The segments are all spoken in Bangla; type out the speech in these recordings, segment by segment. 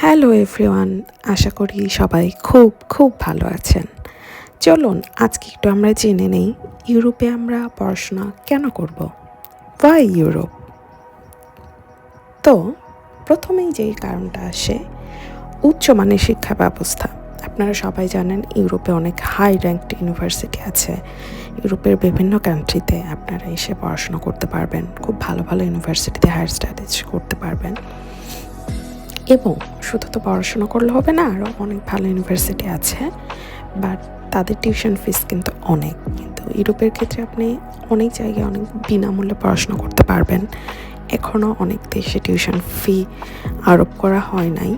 হ্যালো এভরিওয়ান, আশা করি সবাই খুব খুব ভালো আছেন। চলুন, আজকে একটু আমরা জেনে নেই, ইউরোপে আমরা পড়াশোনা কেন করব? ওয়াই ইউরোপ তো, প্রথমেই যেই কারণটা আসে উচ্চমানের শিক্ষা ব্যবস্থা। আপনারা সবাই জানেন, ইউরোপে অনেক হাই র্যাঙ্কড ইউনিভার্সিটি আছে। ইউরোপের বিভিন্ন কান্ট্রিতে আপনারা এসে পড়াশোনা করতে পারবেন। খুব ভালো ভালো ইউনিভার্সিটিতে হায়ার স্টাডিজ করতে পারবেন। এবং শুধু তো পড়াশোনা করলে হবে না আরও অনেক ভালো ইউনিভার্সিটি আছে বাট তাদের টিউশন ফিস কিন্তু অনেক। কিন্তু ইউরোপের ক্ষেত্রে আপনি অনেক জায়গায় অনেক বিনামূল্যে পড়াশোনা করতে পারবেন। এখনও অনেক দেশে টিউশন ফি আরোপ করা হয় নাই।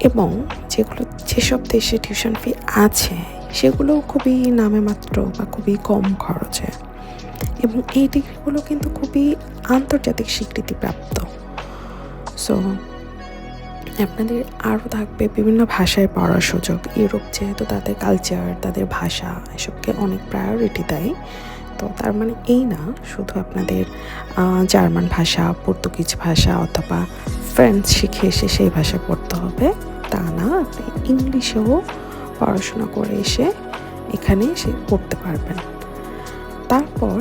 এবং যেগুলো, যেসব দেশে টিউশন ফি আছে, সেগুলো খুবই নামে মাত্র বা খুবই কম খরচে। এবং এই ডিগ্রিগুলো কিন্তু খুবই আন্তর্জাতিক স্বীকৃতিপ্রাপ্ত। সো আপনাদের আরও থাকবে বিভিন্ন ভাষায় পড়ার সুযোগ। ইউরোপ যেহেতু তাদের কালচার তাদের ভাষা, এসবকে অনেক প্রায়োরিটি দেয়। তো তার মানে এই না, শুধু আপনাদের জার্মান ভাষা, পর্তুগিজ ভাষা অথবা ফ্রেঞ্চ শিখে এসে সেই ভাষা পড়তে হবে। তা না, আপনি ইংলিশেও পড়াশোনা করে এসে এখানে সে পড়তে পারবেন। তারপর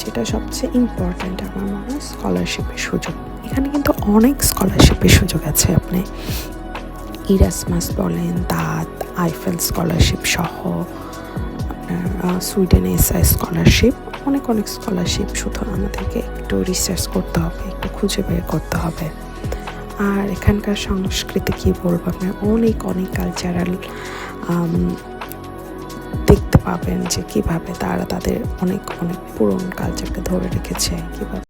যেটা সবচেয়ে ইম্পর্ট্যান্ট আমার মনে হয় স্কলারশিপের সুযোগ। এখানে কিন্তু অনেক স্কলারশিপের সুযোগ আছে আপনি। ইরাসমাস বলেন, দাঁত আইফেল স্কলারশিপ সহ আপনার সুইডেন এসআই স্কলারশিপ অনেক অনেক স্কলারশিপ শুধু আমাদেরকে একটু রিসার্চ করতে হবে, একটু খুঁজে বের করতে হবে। আর এখানকার সংস্কৃতি কী বলব আপনার অনেক অনেক কালচারাল দেখতে পাবেন যে কীভাবে তারা তাদের অনেক অনেক পুরনো কালচারকে ধরে রেখেছে, কীভাবে